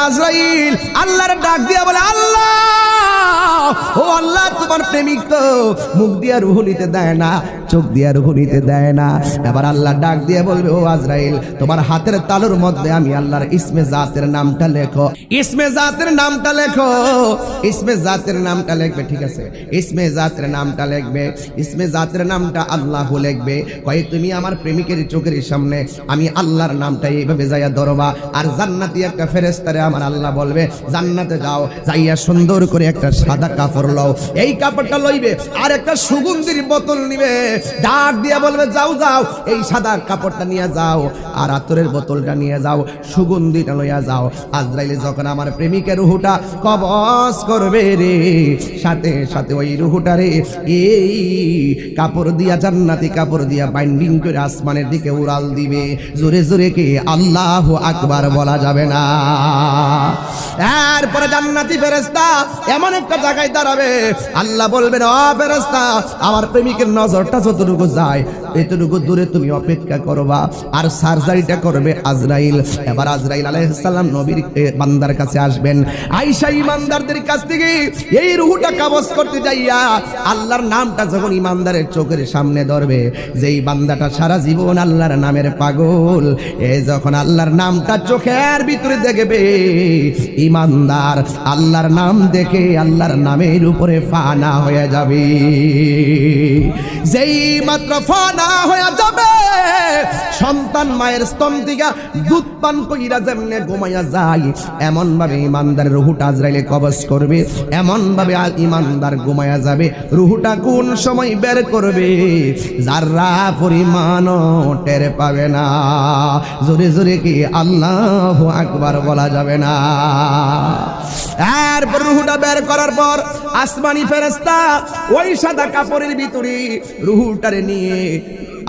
আজরাইল আল্লাহর ডাক দিয়া বলে আল্লাহ! ও আল্লাহ, তোমার প্রেমিক তো। মুখ দিয়া রুহ নিতে দেয় না, চোখ দিয়া রুহ নিতে দেয় না। এবার আল্লাহ ডাক দিয়ে বলবে, ও আজরাইল, তোমার হাতের তালুর মধ্যে আমি আল্লাহর ইসমে জাতের নামটা লেখো। ইসমে জাতের নামটা লেখো। ইসমে জাতের নামটা লিখবে, ঠিক আছে? ইসমে জাতের নামটা লিখবে। ইসমে জাতের নামটা আল্লাহ লিখবে। কয়ে, তুমি আমার প্রেমিকের চোখের সামনে আমি আল্লাহর নামটা এইভাবে যাইয়া ধরবা। আর জান্নাতি একটা ফেরেস্তারে আমার আল্লাহ বলবে, জান্নাতে যাও, যাইয়া সুন্দর করে একটা সাদা কাপড় লও। এই কাপড়টা লইবে, আর একটা সুগন্ধির বোতল নিবে। ডাক দিয়া বলবে, যাও যাও, এই সাদা কাপড়টা নিয়ে যাও, আর আতরের বোতলটা নিয়ে যাও, সুগন্ধিটা লইয়া যাও। আজরাইলে যখন আমার প্রেমিকের রুহুটা কবজ করবে রে, সাথে সাথে ওই রুহুটা রে, এই কাপড় দিয়া জান্নাতি কাপড় দিয়া বাইন্ডিং করে আসমানের দিকে উড়াল দিবে। জোরে জোরে কে, আল্লাহ আকবার বলা যাবে না। এরপরে জান্নাতি ফেরেস্তা এমন একটা জায়গায় দাঁড়াবে। আল্লাহ বলবেন ও ফেরেস্তা আমার প্রেমিকের নজরটা যতটুকু যায়, এতটুকু দূরে তুমি অপেক্ষা করবা। আর সার্জারিটা করবে আজরাইল। এবার আজরাইল আলাইহিসসালাম নবীর বান্দার কাছে আসবেন। আইসা ইমানদারদের কাছ থেকে এই রুহুটা কাবজ করতে যাইয়া আল্লাহর নামটা যখন ইমানদারের চোখের সামনে ধরবে, যেই বান্দাটা সারা জীবন আল্লাহর নামের পাগল, এ যখন আল্লাহর নামটা চোখের ভিতরে দেখবে, ইমানদার আল্লাহর নাম দেখে আল্লাহর নামের উপরে ফানা হয়ে যাবে। যেই মাত্র ফানা হয়ে যাবে সন্তান মায়ের স্তন থেকে দুধ পান কইরা যেমনে ঘুমাইয়া যায় এমন ভাবে ইমানদার রুহুটা আজরাইলে কবজ করবে এমন ভাবে ইমানদার ঘুমাইয়া যাবে। রুহুটা কোন সময় বের করবে? যারা পরিমাণ টের পাবে না। জোরে জোরে কি আল্লাহ আকবার বলা যাবে না। এরপর রুহুটা বের করার পর আসমানি ফেরেস্তা ওই সাদা কাপড়ের ভিতরে রুহুটারে নিয়ে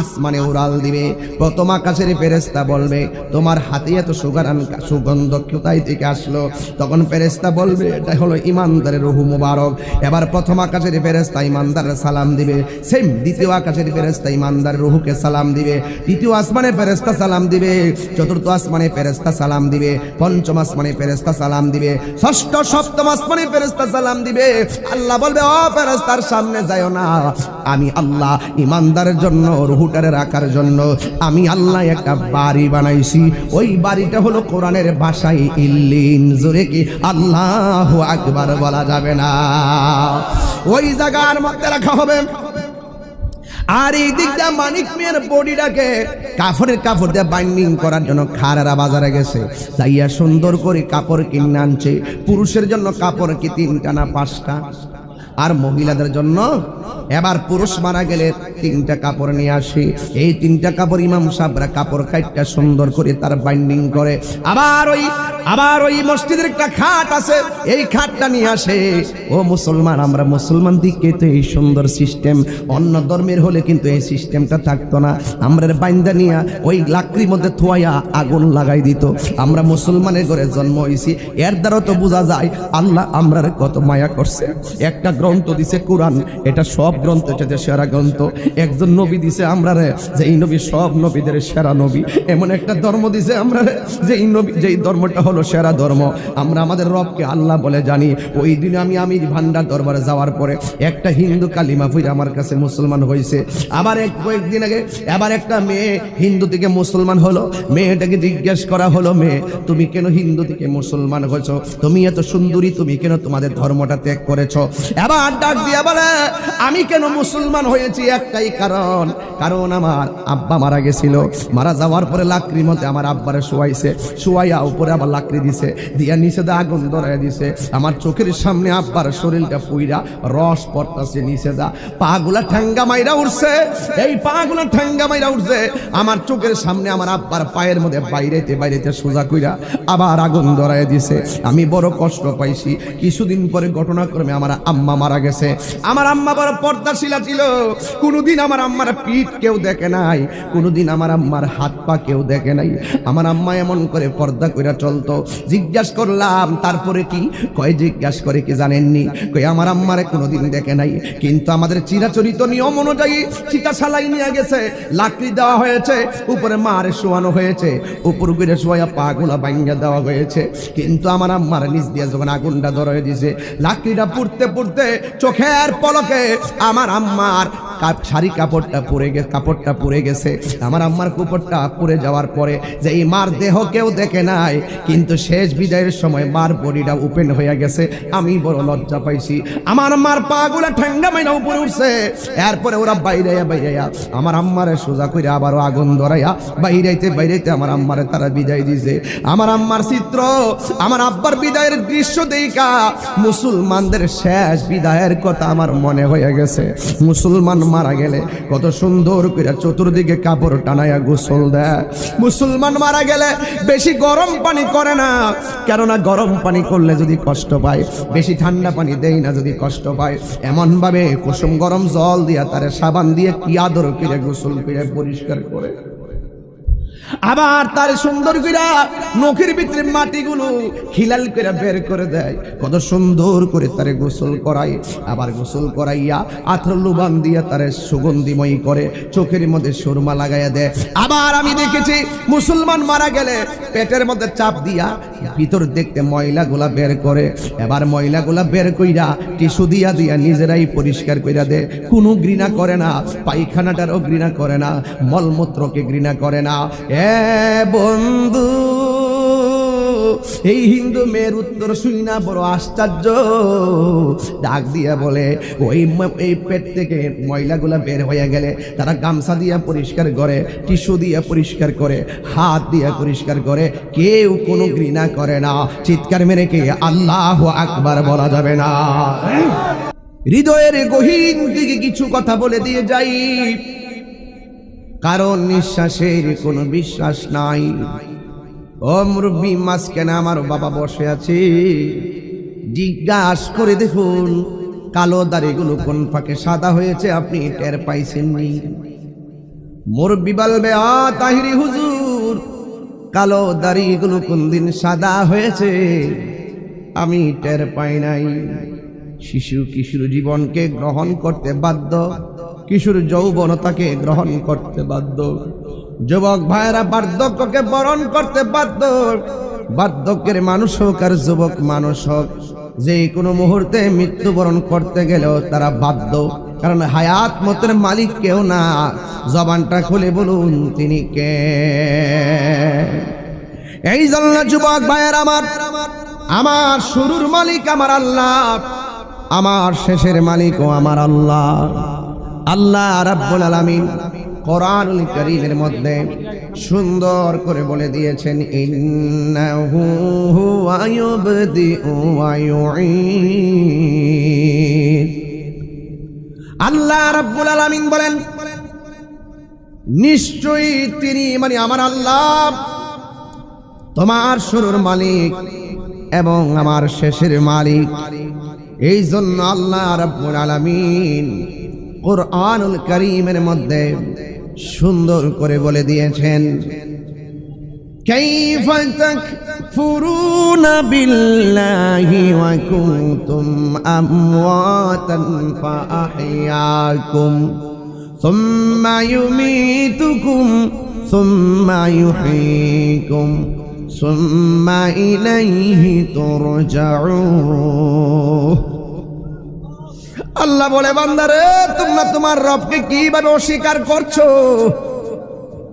আসমানে উড়াল দিবে। প্রথম আকাশের ফেরেস্তা বলবে, তোমার হাতে এত সুগারান সুগন্ধ কোথায় থেকে আসলো? তখন ফেরেস্তা বলবে এটা হলো ইমানদারের রুহু মুবারক। এবার প্রথম আকাশের ফেরেস্তা ইমানদারের সালাম দিবে। সেম দ্বিতীয় আকাশের ফেরেস্তা ইমানদার রুহুকে সালাম দিবে। তৃতীয় আসমানে ফেরেস্তা সালাম দিবে। চতুর্থ আসমানে ফেরেস্তা সালাম দিবে। পঞ্চম আসমানে ফেরেস্তা সালাম দিবে। ষষ্ঠ, সপ্তম আসমানে ফেরেস্তা সালাম দিবে। আল্লাহ বলবে ও ফেরেস্তার সামনে যাও না। আমি আল্লাহ ইমানদারের জন্য রুহুটারে রাখার জন্য আমি আল্লাহ একটা বাড়ি বানাইছি। ওই বাড়িটা হলো কোরআনের ভাষায় ইল্লিন। জোরে কি আল্লাহ আকবার বলা যাবে না। ওই জায়গার মধ্যে রাখা হবে। আর এই দিকটা মানিক মিয়ার বডিটাকে কাপড়ের কাপড় দিয়ে বাইন্ডিং করার জন্য খারারা বাজারে গেছে। যাইয়া সুন্দর করে কাপড় কিনে আনছে। পুরুষের জন্য কাপড় কি তিনটা না পাঁচটা? আর মহিলাদের জন্য এবার পুরুষ মারা গেলে তিনটা কাপড় নিয়ে আসি। এই তিনটা কাপড় ইমাম সাহেবরা কাপড় কাইটটা সুন্দর করে তার বাইন্ডিং করে। আবার ওই আবার ওই মসজিদের একটা খাট আছে, এই খাটটা নিয়ে আসে। ও মুসলমান, আমরা মুসলমান দিকে তো এই সুন্দর সিস্টেম অন্য ধর্মের হলে কিন্তু এই সিস্টেমটা থাকতো না। আমরা বাইন্দা নিয়ে ওই লাকড়ির মধ্যে থুয়াইয়া আগুন লাগাই দিত। আমরা মুসলমানের ঘরে জন্ম হয়েছি এর দ্বারা তো বোঝা যায়, আল্লাহ আমরা কত মায়া করছে। একটা গ্রন্থ দিছে কোরআন। এটা সব গ্রন্থ এটা সেরা গ্রন্থ। একজন নবী দিছে আমরা রে, যে এই নবী সব নবীদের সেরা নবী। এমন একটা ধর্ম দিছে আমরা রে, যে এই নবী যেই ধর্মটা হলো সেরা ধর্ম। আমরা আমাদের রবকে আল্লাহ বলে জানি, ওই দিনে আমি আমির ভান্ডার দরবারে যাওয়ার পরে একটা হিন্দু কালিমা ফুই আমার কাছে মুসলমান হয়েছে আবার এক কয়েকদিন আগে আবার একটা মেয়ে হিন্দু থেকে মুসলমান হলো। মেয়েটাকে জিজ্ঞেস করা হলো, মেয়ে, তুমি কেন হিন্দু থেকে মুসলমান হয়েছো? তুমি এত সুন্দরী, তুমি কেন তোমাদের ধর্মটা ত্যাগ করেছ? এবার ডাক দিয়া বলে, আমি কেন মুসলমান হয়েছি? একটাই কারণ কারণ আমার আব্বা মারা গেছিল। মারা যাওয়ার পরে লাকড়ির মধ্যে আমার আব্বারে শোয়াইছে। শোয়াইয়া উপরে আবার লাকড়ি দিছে, দিয়া নিচে দা আগুন ধরাই দিছে। আমার চোখের সামনে আব্বার শরীরটা পুইরা রস পড়তাছে নিচে দা পাগুলা ঠ্যাঙ্গা মাইরা উঠছে, এই পাগুলা ঠ্যাঙ্গা মাইরা উঠছে। আমার চোখের সামনে আমার আব্বার পায়ের মধ্যে বাইরেতে বাইরেতে সোজা কইরা আবার আগুন ধরাই দিছে। আমি বড় কষ্ট পাইছি। কিছুদিন পরে ঘটনাক্রমে আমার আম্মা মারা গেছে। আমার আম্মা বড় পর্দাশীলা ছিল। কোনোদিন আমার আম্মার পিঠ কেউ দেখে নাই। কোনোদিন আমার আম্মার হাত পা কেউ দেখে নাই। আমার আম্মা এমন করে পর্দা কইরা চলতো। জিজ্ঞাস করলাম, তারপরে কি? কয় জিজ্ঞাস করে কি জানেননি? কই আমার আম্মারে কোনোদিন দেখে নাই। কিন্তু আমাদের চিরাচরিত নিয়ম অনুযায়ী চিতা সালাই নিয়ে গেছে। লাকড়ি দেওয়া হয়েছে, উপরে মার শোয়ানো হয়েছে, উপর করে শোয়া পাগুলা ভাঙ্গা দেওয়া হয়েছে। কিন্তু আমার আম্মার নিচ দিয়ে যখন আগুনটা ধরে দিছে, লাকড়িটা পুড়তে পুড়তে চোখের পলকে আমার আম্মার শাড়ি কাপড়টা পুড়ে গেছে কাপড়টা পুড়ে গেছে। আমার আম্মার কুপড়টা পুড়ে যাওয়ার পরে যে এই মার দেহ কেউ দেখে নাই, কিন্তু শেষ বিদায়ের সময় মার বডিটা ওপেন হয়ে গেছে। আমি বড় লজ্জা পাইছি। আমার মার পা গুলা ঠান্ডা মাইনা উপরে উঠছে। এরপরে ওরা বাইরে বাইরে আমার আম্মারে সোজা করে আবারও আগুন ধরাইয়া বাইরেতে বাইরেতে আমার আম্মারে তারা বিদায় দিছে। আমার আম্মার চিত্র, আমার আব্বার বিদায়ের দৃশ্য দেখা মুসলমানদের শেষ বিদায়ের কথা আমার মনে হয়ে গেছে। মুসলমান মারা গেলে কত সুন্দর করে চতুর্দিকে কাপড় টানাইয়া গোসল দেয়। মুসলমান মারা গেলে বেশি গরম পানি করে না। কেননা গরম পানি করলে যদি কষ্ট পায়, বেশি ঠান্ডা পানি দেয় না যদি কষ্ট পায়। এমনভাবে কুসুম গরম জল দিয়া তারে সাবান দিয়ে কি আদর করে গোসল করে পরিষ্কার করে। আবার তার সুন্দর করে নখের ভিতরে মাটিগুলো খিলাল করে বের করে দেয়। কত সুন্দর করে তারে গোসল করায়। আবার গোসল করাইয়া আথর লুবান দিয়া তারে সুগন্ধিময়ী করে, চোখের মধ্যে সুরমা লাগাইয়া দেয়। আবার আমি দেখেছি মুসলমান মারা গেলে পেটের মধ্যে চাপ দিয়া ভিতর দেখতে ময়লাগুলা বের করে। এবার ময়লাগুলা বের কইরা টিস্যু দিয়া দিয়া নিজেরাই পরিষ্কার কইরা দেয়। কোনো ঘৃণা করে না, পায়খানাটারও ঘৃণা করে না, মলমূত্রকে ঘৃণা করে না। এ বন্ধু, এই হিন্দু মেয়ের উত্তর শুই না, বড় আশ্চর্য। ডাক দিয়া বলে, ওই এই পেট থেকে ময়লাগুলো বের হয়ে গেলে তারা গামছা দিয়া পরিষ্কার করে, টিস্যু দিয়া পরিষ্কার করে, হাত দিয়া পরিষ্কার করে, কেউ কোনো ঘৃণা করে না। চিৎকার মেরে কে? আল্লাহ আকবার বলা যাবে না। হৃদয়ের গহীন দিকে কিছু কথা বলে দিয়ে যাই। কারণ নিঃশ্বাসের কোনো বিশ্বাস নাই। ও মুরব্বী, মাঝখানে আমার বাবা বসে আছে। জিজ্ঞাস করে দেখুন, কালো দাড়িগুলো কোন ফাঁকে সাদা হয়েছে, আপনি টের পাইছেননি মুরব্বী বলবে, আ, তাহিরি হুজুর, কালো দাড়িগুলো কোন দিন সাদা হয়েছে? আমি টের পাই নাই। শিশু কিশোর জীবনকে গ্রহণ করতে বাধ্য। কিশোর যৌবনতাকে গ্রহণ করতে বাধ্য। যুবক ভাইয়েরা, বার্ধক্যকে বরণ করতে বাধ্য। বার্ধক্যের মানুষ হোক আর যুবক মানুষ হোক, যে কোনো মুহূর্তে মৃত্যুবরণ করতে গেলেও তারা বাধ্য। কারণ হায়াত মতের মালিক কেউ না। জবানটা খুলে বলুন, তিনি কে? এই জন্য যুবক ভাইয়ের আমার আমার শুরুর মালিক আমার আল্লাহ, আমার শেষের মালিকও আমার আল্লাহ। আল্লাহ রাব্বুল আলামিন কোরআনুল কারীমের মধ্যে সুন্দর করে বলে দিয়েছেন, ইন্নাহু হুয়া ইউবদিউ ওয়া আল্লাহ রাব্বুল আলামিন বলেন, নিশ্চয়ই তিনি মানে আমার আল্লাহ, তোমার শুরুর মালিক এবং আমার শেষের মালিক। এই জন্য আল্লাহ রাব্বুল আলামিন কোরআনুল করিমের মধ্যে সুন্দর করে বলে দিয়েছেন كيف تكفرون بالله وكنتم أمواتا فأحياكم ثم يميتكم ثم يحييكم ثم إليه ترجعون আল্লাহ বলে, বান্দারে, তোমরা তোমার রবকে কীভাবে অস্বীকার করছ?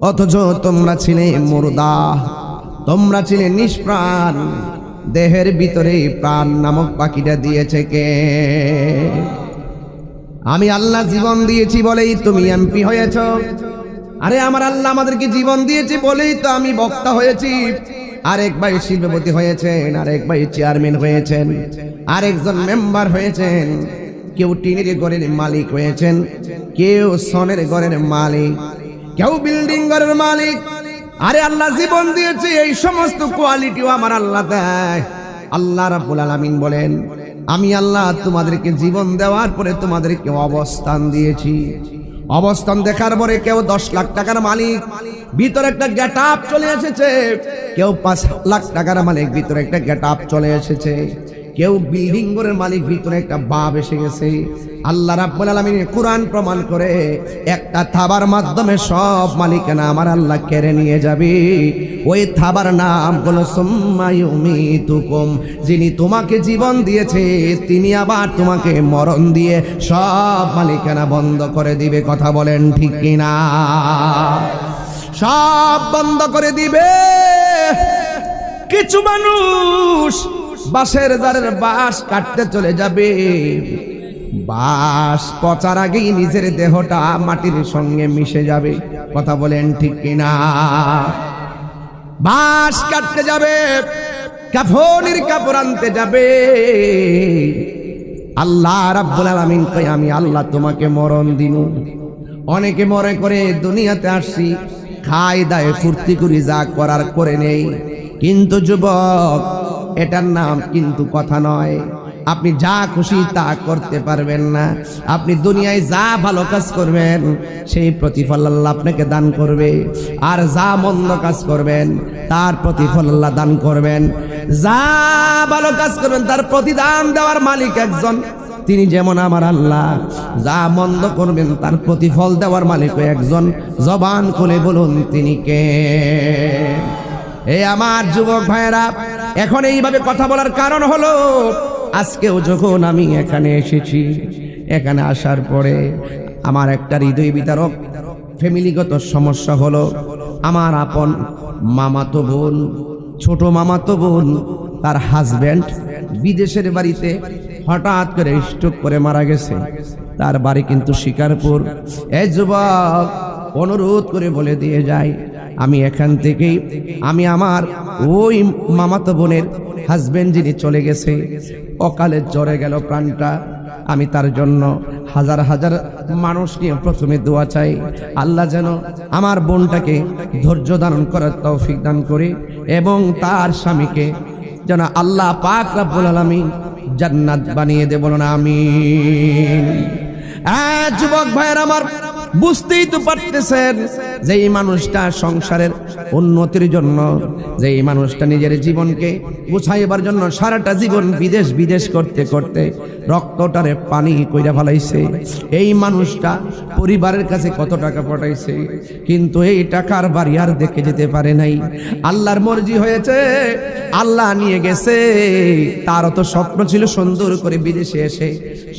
অথচ তোমরা ছিলে মুর্দা, তোমরা ছিলে নিষ্প্রাণ, দেহের ভিতরে প্রাণ নামক পাখিটা দিয়েছে কে? আমি আল্লাহ জীবন দিয়েছি বলেই তুমি এমপি হয়েছ। আরে, আমার আল্লাহ আমাদেরকে জীবন দিয়েছে বলেই তো আমি বক্তা হয়েছি। আরেক ভাই শিল্পপতি হয়েছেন, আরেক ভাই চেয়ারম্যান হয়েছেন, আরেকজন মেম্বার হয়েছেন। কেউ টিনের ঘরের মালিক হয়েছেন, কেউ সনের ঘরের মালিক, কেউ বিল্ডিং ঘরের মালিক। আরে আল্লাহ জীবন দিয়েছে, এই সমস্ত কোয়ালিটিও আমার আল্লাহ দেয়। আল্লাহ রাব্বুল আলামিন বলেন, আমি আল্লাহ তোমাদেরকে জীবন দেওয়ার পরে তোমাদেরকে অবস্থান দিয়েছি। অবস্থান দেখার পরে কেউ দশ লাখ টাকার মালিক, ভিতরে একটা গেট আপ চলে এসেছে। কেউ পাঁচ লাখ টাকার মালিক, ভিতরে একটা গেট আপ চলে এসেছে। কেউ বিল্ডিং ঘরের মালিক, ভিতরে একটা বাপ এসে গেছে। আল্লাহ রাব্বুল আলামিন কোরআন প্রমাণ করে, একটা থাবার মাধ্যমে সব মালিকানা আমার আল্লাহ কেড়ে নিয়ে যাবে। ওই থাবার নাম হলো সুম্মায়ুমিতুকুম যিনি তোমাকে জীবন দিয়েছে, তিনি আবার তোমাকে মরণ দিয়ে সব মালিকানা বন্ধ করে দিবে। কথা বলেন ঠিক কিনা? সব বন্ধ করে দিবে। কিছু মানুষ বাঁশের জারের বাঁশ কাটতে চলে যাবে। বাস পচার আগেই নিজের দেহটা মাটির সঙ্গে মিশে যাবে। কথা বলেন ঠিক কিনা? বাস কাটতে যাবে, কাফনের কাপড় আনতে যাবে। আল্লাহ রাব্বুল আলামিন কই আমি আল্লাহ তোমাকে মরণ দিনু। অনেকে মনে করে, দুনিয়াতে আসছি খাই দায় ফুর্তি করি, যা করার করে নেই। কিন্তু যুবক এটার নাম কিন্তু কথা নয়। আপনি যা খুশি তা করতে পারবেন না। আপনি দুনিয়ায় যা ভালো কাজ করবেন, সেই প্রতিফল আল্লাহ আপনাকে দান করবে। আর যা মন্দ কাজ করবেন, তার প্রতিফল আল্লাহ দান করবেন। যা ভালো কাজ করবেন, তার প্রতিদান দেওয়ার মালিক একজন। তিনি যেমন আমার আল্লাহ, যা মন্দ করবেন, তার প্রতিফল দেওয়ার মালিক একজন। জবান খুলে বলুন, তিনি কে? এ আমার যুবক ভাইয়েরা, এখন এইভাবে কথা বলার কারণ হলো, আজকেও যখন আমি এখানে এসেছি, এখানে আসার পরে আমার একটা হৃদয় বিতারক ফ্যামিলিগত সমস্যা হলো, আমার আপন মামাতো বোন, ছোট মামাতো বোন, তার হাজব্যান্ড বিদেশের বাড়িতে হঠাৎ করে স্ট্রোক করে মারা গেছে। তার বাড়ি কিন্তু শিকারপুর। এই যুবক, অনুরোধ করে বলে দিয়ে যায় আমি এখান থেকেই আমি আমার ওই মামাতো বোনের হাজবেন্ড যিনি চলে গেছে অকালে জ্বরে গেল প্রাণটা। আমি তার জন্য হাজার হাজার মানুষ নিয়ে প্রথমে দোয়া চাই। আল্লাহ যেন আমার বোনটাকে ধৈর্য ধারণ করার তৌফিক দান করে এবং তার স্বামীকে যেন আল্লাহ পাক রাব্বুল আলামিন জান্নাত বানিয়ে দে বলুন আমিন। আহ, যুবক ভাইয়ের আমার বুঝতেই তো পারতেছেন যে এই মানুষটা সংসারের উন্নতির জন্য যে এই মানুষটা নিজের জীবনকে গুছাইবার জন্য সারাটা জীবন বিদেশ বিদেশ করতে করতে রক্তটারে পানি কইরা ফেলাইছে। এই মানুষটা পরিবারের কাছে কত টাকা পাঠাইছে, কিন্তু এই টাকার বাড়ি আর দেখে যেতে পারে নাই। আল্লাহর মর্জি হয়েছে, আল্লাহ নিয়ে গেছে। তারও তো স্বপ্ন ছিল সুন্দর করে বিদেশে এসে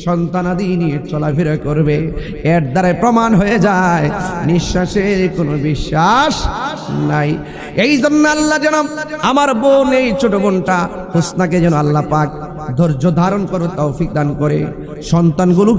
সন্তানাদি নিয়ে চলাফেরা করবে। এর দ্বারাই প্রমাণ হয়ে যায়, নিঃশ্বাসে কোনো বিশ্বাস নাই। এই জন্য আল্লাহ যেন আমার বোন, এই ছোট বোনটা হোসনাকে যেন আল্লাহ পাক ধৈর্য ধারণ করো তৌফিক দান করে। সন্তানগুলো